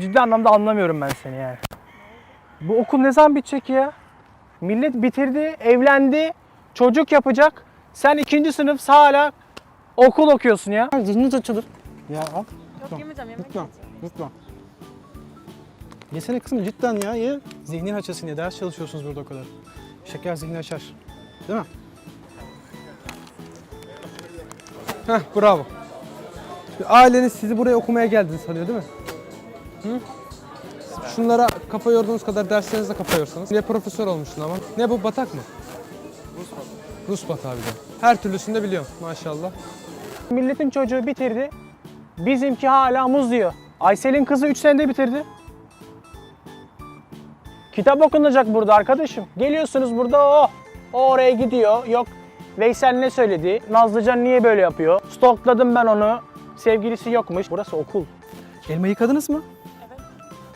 ciddi anlamda anlamıyorum ben seni yani. Bu okul ne zaman bitecek ya? Millet bitirdi, evlendi, çocuk yapacak. Sen ikinci sınıf hala okul okuyorsun ya. Zihniniz açılır. Ya al. Yok yemeyeceğim yemek Lütfen. Lütfen. Yesene kızım cidden ya ye. Zihnin açılsın diye ders çalışıyorsunuz burada o kadar. Şeker zihni açar. Değil mi? Heh bravo. Aileniz sizi buraya okumaya geldiniz sanıyor değil mi? Hı? Şunlara kafa yorduğunuz kadar derslerinizde kafa yorsanız. Ne profesör olmuşsun ama. Ne bu batak mı? Rus batak. Rus batağı bir de. Her türlüsünü de biliyorum maşallah. Milletin çocuğu bitirdi. Bizimki hala muz yiyor. Aysel'in kızı 3 senede bitirdi. Kitap okunacak burada arkadaşım. Geliyorsunuz burada o, o oraya gidiyor. Yok Veysel ne söyledi? Nazlıcan niye böyle yapıyor? Stokladım ben onu. Sevgilisi yokmuş. Burası okul. Elma yıkadınız mı?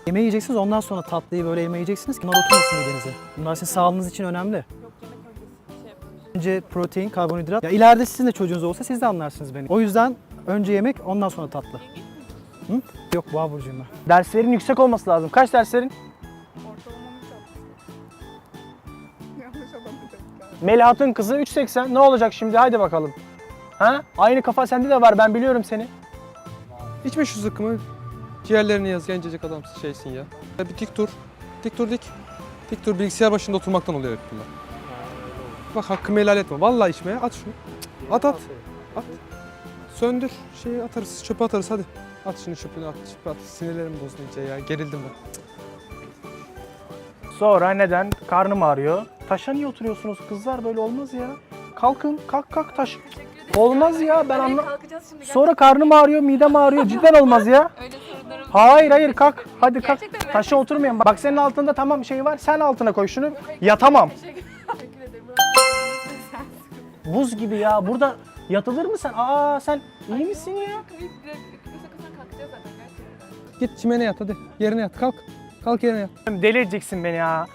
Yemeği yiyeceksiniz ondan sonra tatlıyı böyle elma yiyeceksiniz ki bunlar oturmasın midenize. Bunlar sizin sağlığınız için önemli. Şey. Önce protein, karbonhidrat. Ya ileride sizin de çocuğunuz olsa siz de anlarsınız beni. O yüzden önce yemek ondan sonra tatlı. Hı? Yok boğa burcuyum ben. Derslerin yüksek olması lazım. Kaç derslerin? Melahat'ın kızı 3.80. Ne olacak şimdi? Haydi bakalım. Ha? Aynı kafa sende de var. Ben biliyorum seni. İçme şu zıkkımı. Ciğerlerini yaz gencecik adamsın şeysin ya. Ya Bir dik dur. Dik dur dik. Dik dur bilgisayar başında oturmaktan oluyor hep bunlar. Bak hakkımı helal etme. Vallahi içme ya. At şunu. At at. At. Söndür. Şeyi atarız. Çöpe atarız hadi. At şunu çöpünü at. Çöpe at. Sinirlerim bozdu iyice ya. Gerildim ben. Sonra neden? Karnım ağrıyor. Taşa niye oturuyorsunuz kızlar? Böyle olmaz ya. Kalkın. Kalk kalk taş. Olmaz ya ben anla. Kalkacağız şimdi. Sonra karnım ağrıyor, midem ağrıyor. Cidden olmaz ya. Öyle. Hayır hayır kalk. Hadi kalk. Gerçekten öyle. Taşa oturmayın. Bak senin altında tamam şey var. Sen altına koy şunu. Yatamam. Teşekkür, teşekkür ederim. Buz gibi ya. Burada yatılır mı sen? Aa sen iyi misin ya? Git çimene yat hadi. Yerine yat. Kalk. Kalk yerine yat. Deli edeceksin beni ya.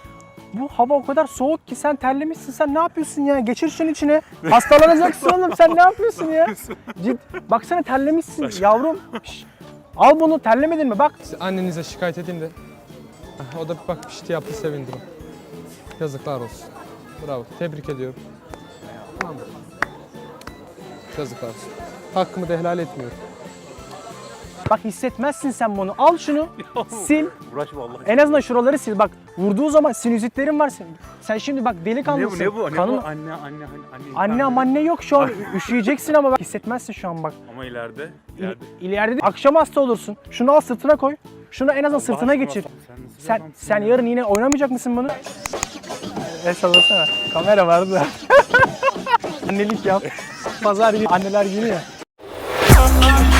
Bu hava o kadar soğuk ki sen terlemişsin. Sen ne yapıyorsun ya? Geçir şunun içine. Hastalanacaksın oğlum. Sen ne yapıyorsun ya? Cid Baksana terlemişsin yavrum. Şş. Al bunu terlemedin mi? Bak. Annenize şikayet edeyim de. Heh, O da bak pişti yaptı sevindim. Yazıklar olsun. Bravo. Tebrik ediyorum. Tamam. Yazıklar olsun. Hakkımı da helal etmiyorum. Bak hissetmezsin sen bunu. Al şunu. sil. Uğraşma Allah En azından şuraları sil. Bak vurduğu zaman sinüzitlerin var senin. Sen şimdi bak Ne bu delikanlısın. ne bu? Ne Kanın- bu? Anne anne anne. Anne aman ne yok şu an. Üşüyeceksin ama bak hissetmezsin şu an bak. Ama ileride. İl- ileride. İleride de akşam hasta olursun. Şunu al sırtına koy. Şunu en azından sırtına aşkına geçir. sen Sen sen ya? yarın yine oynamayacak mısın bunu? El sallasana. Kamera vardı. Annelik yap. Pazar günü anneler günü ya.